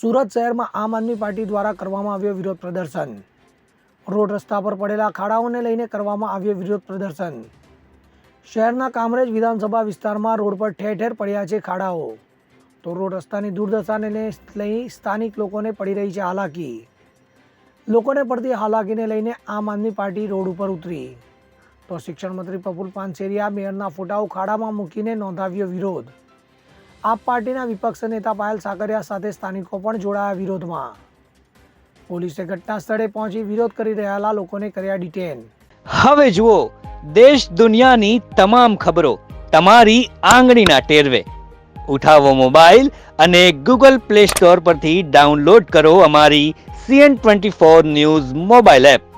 સુરત શહેરમાં આમ આદમી પાર્ટી દ્વારા કરવામાં આવ્યો વિરોધ પ્રદર્શન. રોડ રસ્તા પર પડેલા ખાડાઓને લઈને કરવામાં આવ્યો વિરોધ પ્રદર્શન. શહેરના કામરેજ વિધાનસભા વિસ્તારમાં રોડ પર ઠેર ઠેર પડ્યા છે ખાડાઓ. તો રોડ રસ્તાની દુર્દશાને લઈ સ્થાનિક લોકોને પડી રહી છે હાલાકી. લોકોને પડતી હાલાકીને લઈને આમ આદમી પાર્ટી રોડ ઉપર ઉતરી. તો શિક્ષણ મંત્રી પ્રફુલ પાનસેરિયા મેયરના ફોટાઓ ખાડામાં મૂકીને નોંધાવ્યો વિરોધ. આપ પાર્ટીના વિપક્ષ નેતા પાયલ સાકરિયા સાથે સ્થાનિકો પણ જોડાયા વિરોધમાં. પોલીસે ઘટના સ્થળે પહોંચી વિરોધ કરી રહેલા લોકોને કર્યા ડિટેન. હવે જુઓ, દેશ દુનિયાની તમામ ખબરો તમારી આંગળીના ટેરવે. ઉઠાવો મોબાઈલ અને ગૂગલ પ્લે સ્ટોર પરથી ડાઉનલોડ કરો અમારી CN twenty four news mobile app.